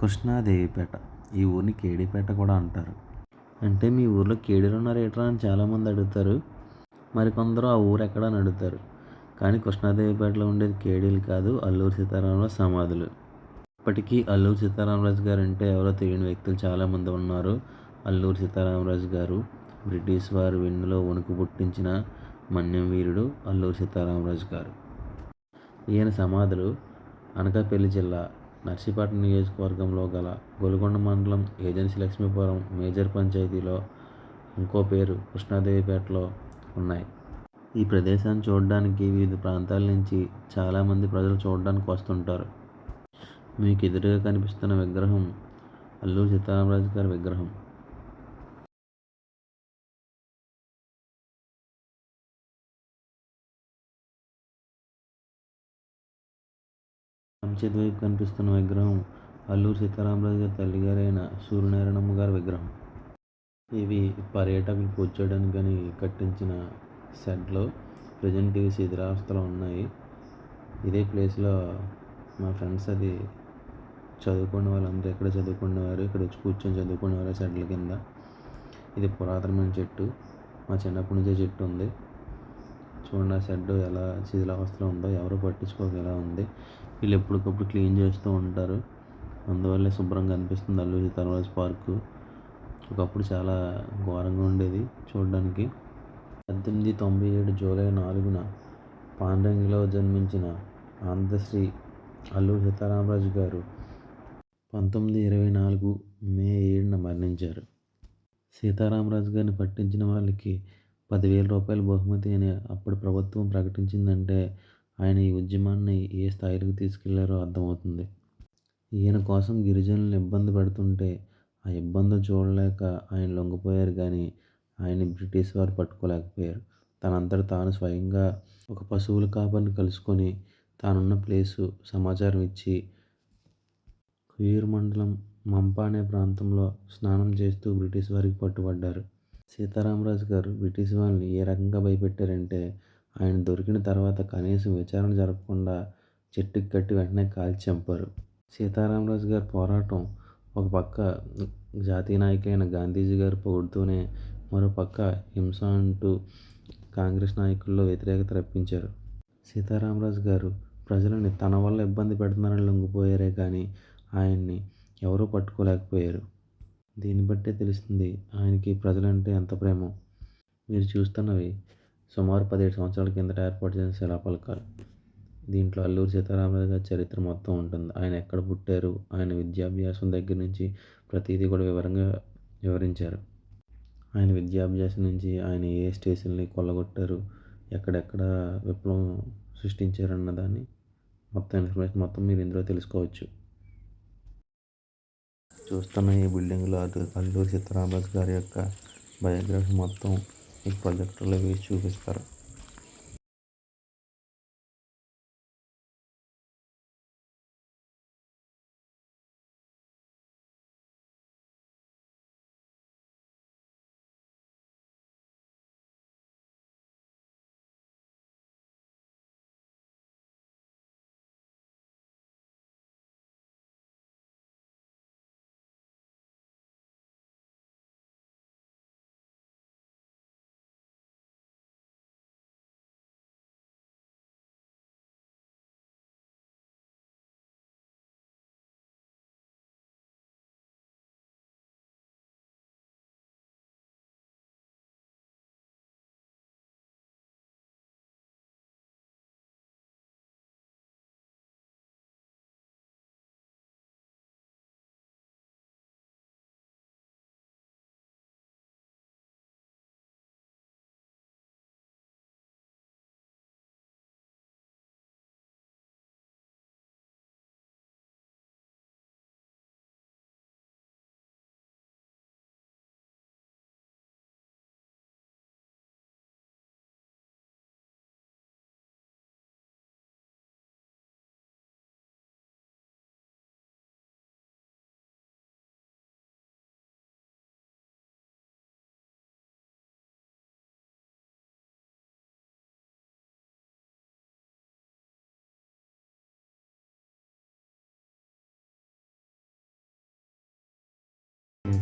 కృష్ణాదేవిపేట. ఈ ఊరిని కేడీపేట కూడా అంటారు. అంటే మీ ఊర్లో కేడీలు ఉన్నారు ఏట్రా అని చాలామంది అడుగుతారు. మరికొందరు ఆ ఊరు ఎక్కడ అని అడుగుతారు. కానీ కృష్ణాదేవిపేటలో ఉండేది కేడీలు కాదు అల్లూరు సీతారామరాజు సమాధులు. ఇప్పటికీ అల్లూరు సీతారామరాజు గారు అంటే ఎవరో తెలియని వ్యక్తులు చాలామంది ఉన్నారు. అల్లూరు సీతారామరాజు గారు బ్రిటిష్ వారి వెన్నులో వణుకు పుట్టించిన మన్యం వీరుడు అల్లూరు సీతారామరాజు గారు. ఈయన సమాధులు అనకాపల్లి జిల్లా నర్సీపట్నం నియోజకవర్గంలో గల గొలుగొండ మండలం ఏజెన్సీ లక్ష్మీపురం మేజర్ పంచాయతీలో ఇంకో పేరు కృష్ణాదేవిపేటలో ఉన్నాయి. ఈ ప్రదేశాన్ని చూడడానికి వివిధ ప్రాంతాల నుంచి చాలామంది ప్రజలు చూడడానికి వస్తుంటారు. మీకు ఎదురుగా కనిపిస్తున్న విగ్రహం అల్లూరి సీతారామరాజు గారి విగ్రహం. చేతి కనిపిస్తున్న విగ్రహం అల్లూరు సీతారామరాజు గారి తల్లిగారైన సూర్యనారాయణమ్మ గారి విగ్రహం. ఇవి పర్యాటకులు కూర్చోడానికని కట్టించిన షెడ్లో. ప్రజెంట్ ఇవి శిథిరావస్థలో ఉన్నాయి. ఇదే ప్లేస్లో మా ఫ్రెండ్స్ అది చదువుకునే వాళ్ళందరూ ఎక్కడ చదువుకునేవారు ఇక్కడ వచ్చి కూర్చొని చదువుకునేవారు షెడ్ల కింద. ఇది పురాతనమైన చెట్టు. మా చిన్నప్పటి నుంచే చెట్టు ఉంది. చూడండి ఆ షెడ్ ఎలా శిథిలావస్థలో ఉందో ఎవరు పట్టించుకోకేలా ఉంది. వీళ్ళు ఎప్పటికప్పుడు క్లీన్ చేస్తూ ఉంటారు. అందువల్ల శుభ్రంగా అనిపిస్తుంది అల్లూరి సీతారామరాజు పార్కు. ఒకప్పుడు చాలా ఘోరంగా ఉండేది చూడడానికి. పద్దెనిమిది తొంభై ఏడు జూలై నాలుగున పాండ్రంగిలో జన్మించిన ఆంధ్రశ్రీ అల్లూరి సీతారామరాజు గారు పంతొమ్మిది ఇరవై నాలుగు మే ఏడున మరణించారు. సీతారామరాజు గారిని పట్టించిన వాళ్ళకి పదివేల రూపాయల బహుమతి అని అప్పుడు ప్రభుత్వం ప్రకటించిందంటే ఆయన ఈ ఉద్యమాన్ని ఏ స్థాయికి తీసుకెళ్ళారో అర్థమవుతుంది. ఈయన కోసం గిరిజనులు ఇబ్బంది పెడుతుంటే ఆ ఇబ్బందులు చూడలేక ఆయన లొంగిపోయారు కానీ ఆయన బ్రిటిష్ వారు పట్టుకోలేకపోయారు. తనంతట తాను స్వయంగా ఒక పశువుల కాపరిని కలుసుకొని తానున్న ప్లేసు సమాచారం ఇచ్చి కుయ్యూరు మండలం మంప అనే ప్రాంతంలో స్నానం చేస్తూ బ్రిటిష్ వారికి పట్టుబడ్డారు. సీతారామరాజు గారు బ్రిటిష్ వాళ్ళని ఏ రకంగా భయపెట్టారంటే ఆయన దొరికిన తర్వాత కనీసం విచారణ జరపకుండా చెట్టుకి కట్టి వెంటనే కాల్చి చంపారు. సీతారామరాజు గారి పోరాటం ఒక పక్క జాతీయ నాయకులైన గాంధీజీ గారు పొగుడుతూనే మరో పక్క హింస అంటూ కాంగ్రెస్ నాయకుల్లో వ్యతిరేకత రప్పించారు. సీతారామరాజు గారు ప్రజలని తన వల్ల ఇబ్బంది పెడుతున్నారని లొంగిపోయారే కానీ ఆయన్ని ఎవరూ పట్టుకోలేకపోయారు. దీన్ని బట్టే తెలుస్తుంది ఆయనకి ప్రజలంటే ఎంత ప్రేమో. మీరు చూస్తున్నవి సుమారు పదిహేడు సంవత్సరాల కిందట ఏర్పాటు చేసిన శిలాఫలకాలు. దీంట్లో అల్లూరి సీతారామరాజు గారి చరిత్ర మొత్తం ఉంటుంది. ఆయన ఎక్కడ పుట్టారు? ఆయన విద్యాభ్యాసం దగ్గర నుంచి ప్రతిదీ కూడా వివరంగా వివరించారు. ఆయన విద్యాభ్యాసం నుంచి ఆయన ఏ స్టేషన్ని కొల్లగొట్టారు? ఎక్కడెక్కడ విప్లవం సృష్టించారు అన్నదాన్ని మొత్తం ఇన్ఫర్మేషన్ మొత్తం మీరు ఇందులో తెలుసుకోవచ్చు. చూస్తున్న ఈ బిల్డింగ్లో అల్లూరి సీతారామరాజు గారి యొక్క బయోగ్రఫీ మొత్తం ఈ ప్రొజెక్టర్లో వేసి చూపిస్తారు.